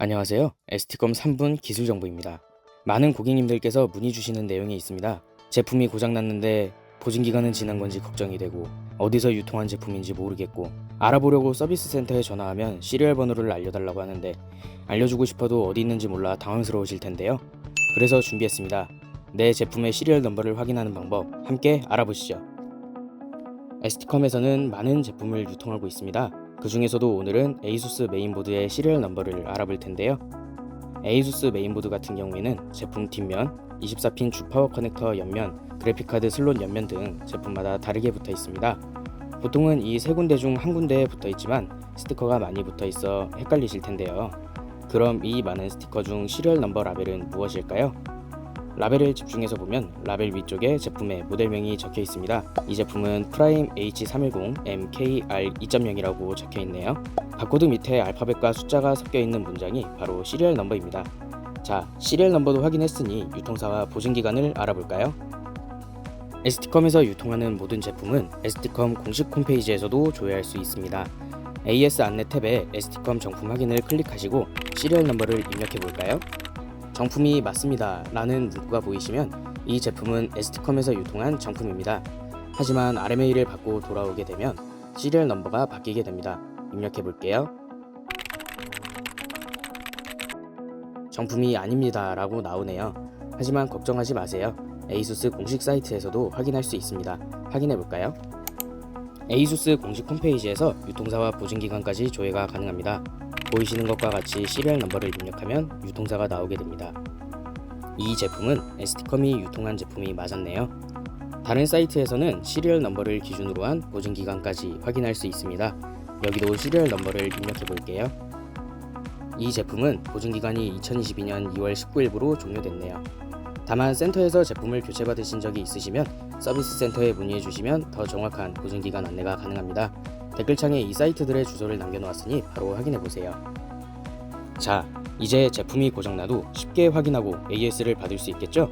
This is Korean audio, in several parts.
안녕하세요. ST컴 3분 기술 정보입니다. 많은 고객님들께서 문의 주시는 내용이 있습니다. 제품이 고장났는데 보증 기간은 지난 건지 걱정이 되고 어디서 유통한 제품인지 모르겠고 알아보려고 서비스 센터에 전화하면 시리얼 번호를 알려달라고 하는데 알려주고 싶어도 어디 있는지 몰라 당황스러우실 텐데요. 그래서 준비했습니다. 내 제품의 시리얼 넘버를 확인하는 방법 함께 알아보시죠. ST컴에서는 많은 제품을 유통하고 있습니다. 그 중에서도 오늘은 ASUS 메인보드의 시리얼 넘버를 알아볼 텐데요. ASUS 메인보드 같은 경우에는 제품 뒷면, 24핀 주 파워 커넥터 옆면, 그래픽카드 슬롯 옆면 등 제품마다 다르게 붙어 있습니다. 보통은 이 세 군데 중 한 군데에 붙어 있지만 스티커가 많이 붙어 있어 헷갈리실 텐데요. 그럼 이 많은 스티커 중 시리얼 넘버 라벨은 무엇일까요? 라벨을 집중해서 보면 라벨 위쪽에 제품의 모델명이 적혀 있습니다. 이 제품은 프라임 H310 MKR 2.0이라고 적혀 있네요. 바코드 밑에 알파벳과 숫자가 섞여 있는 문장이 바로 시리얼 넘버입니다. 자, 시리얼 넘버도 확인했으니 유통사와 보증 기간을 알아볼까요? ST컴에서 유통하는 모든 제품은 ST컴 공식 홈페이지에서도 조회할 수 있습니다. AS 안내 탭에 ST컴 정품 확인을 클릭하시고 시리얼 넘버를 입력해 볼까요? 정품이 맞습니다. 라는 문구가 보이시면 이 제품은 ST컴에서 유통한 정품입니다. 하지만 RMA를 받고 돌아오게 되면 시리얼 넘버가 바뀌게 됩니다. 입력해 볼게요. 정품이 아닙니다. 라고 나오네요. 하지만 걱정하지 마세요. 에이수스 공식 사이트에서도 확인할 수 있습니다. 확인해 볼까요? 에이수스 공식 홈페이지에서 유통사와 보증기간까지 조회가 가능합니다. 보이시는 것과 같이 시리얼 넘버를 입력하면 유통사가 나오게 됩니다. 이 제품은 ST컴이 유통한 제품이 맞았네요. 다른 사이트에서는 시리얼 넘버를 기준으로 한 보증 기간까지 확인할 수 있습니다. 여기도 시리얼 넘버를 입력해 볼게요. 이 제품은 보증 기간이 2022년 2월 19일부로 종료됐네요. 다만 센터에서 제품을 교체받으신 적이 있으시면 서비스 센터에 문의해 주시면 더 정확한 보증 기간 안내가 가능합니다. 댓글창에 이 사이트들의 주소를 남겨놓았으니 바로 확인해 보세요. 자, 이제 제품이 고장나도 쉽게 확인하고 AS를 받을 수 있겠죠?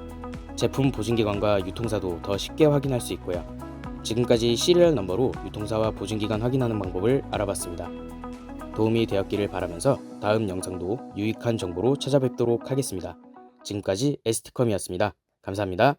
제품 보증기간과 유통사도 더 쉽게 확인할 수 있고요. 지금까지 시리얼 넘버로 유통사와 보증기간 확인하는 방법을 알아봤습니다. 도움이 되었기를 바라면서 다음 영상도 유익한 정보로 찾아뵙도록 하겠습니다. 지금까지 ST컴이었습니다. 감사합니다.